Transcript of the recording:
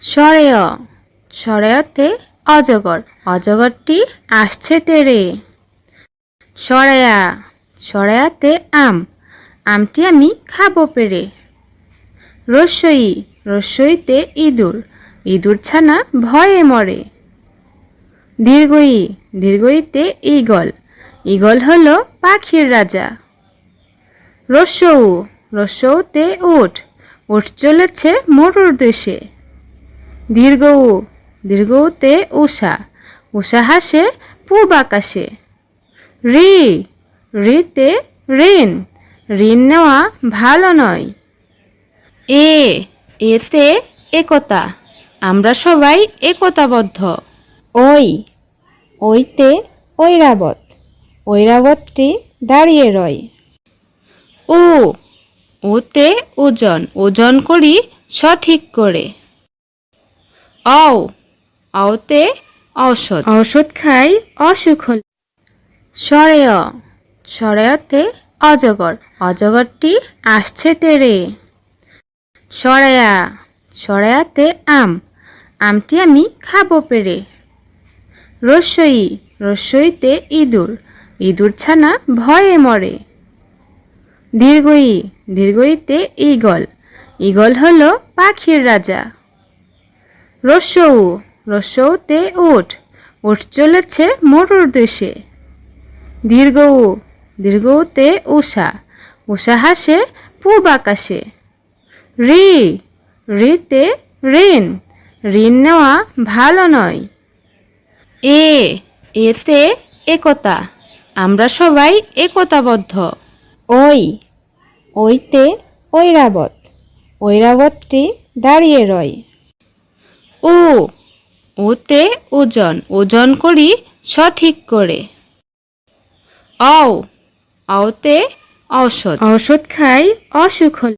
সরেয়। সরেয়তে অজগর। অজগরটি আসছে তেরে সরেয়া। সরেয়াতে আম। আমটি আমি খাব পেরে রসই। রসইতে ইঁদুর। ইঁদুর ছানা ভয়ে মরে। দীর্ঘই। দীর্ঘইতে ঈগল। ঈগল হলো পাখির রাজা। রসৌ রসৌতে উঠ উঠ চলেছে মরুর দেশে। দীর্ঘ উ দীর্ঘতে উষা উষা হাসে, পূব আকাশে। রি রিতে ঋণ ঋণ নেওয়া ভালো নয়। এ এতে একতা, আমরা সবাই একতাবদ্ধ। ওই ওইতে ঐরাবত, ঐরাবতটি দাঁড়িয়ে রয়। ও ওতে ওজন ওজন করি সঠিক করে। অও অওতে ঔষধ। ঔষধ খাই অসুখ হল সরেয় সরেয়তে অজগর। অজগরটি আসছে তেরে। সরেয়া সরেয়াতে আম। আমটি আমি খাব পেরে। রসই রসইতে ইঁদুর। ইঁদুর ছানা ভয়ে মরে। দীর্ঘই দীর্ঘইতে ঈগল। ঈগল হলো পাখির রাজা। রসৌ রসৌতে উঠ উঠ চলেছে মরুর দেশে। দীর্ঘ উ দীর্ঘতে উষা উষা হাসে পূব আকাশে। রি রিতে ঋণ ঋণ নেওয়া ভালো নয়। এ এতে একতা, আমরা সবাই একতাবদ্ধ। ওই ওইতে ঐরাবত, ঐরাবতটি দাঁড়িয়ে রয়। ও ওতে ওজন ওজন করি সঠিক করে। অও আওতে ঔষধ। ঔষধ খাই অসুখ হল।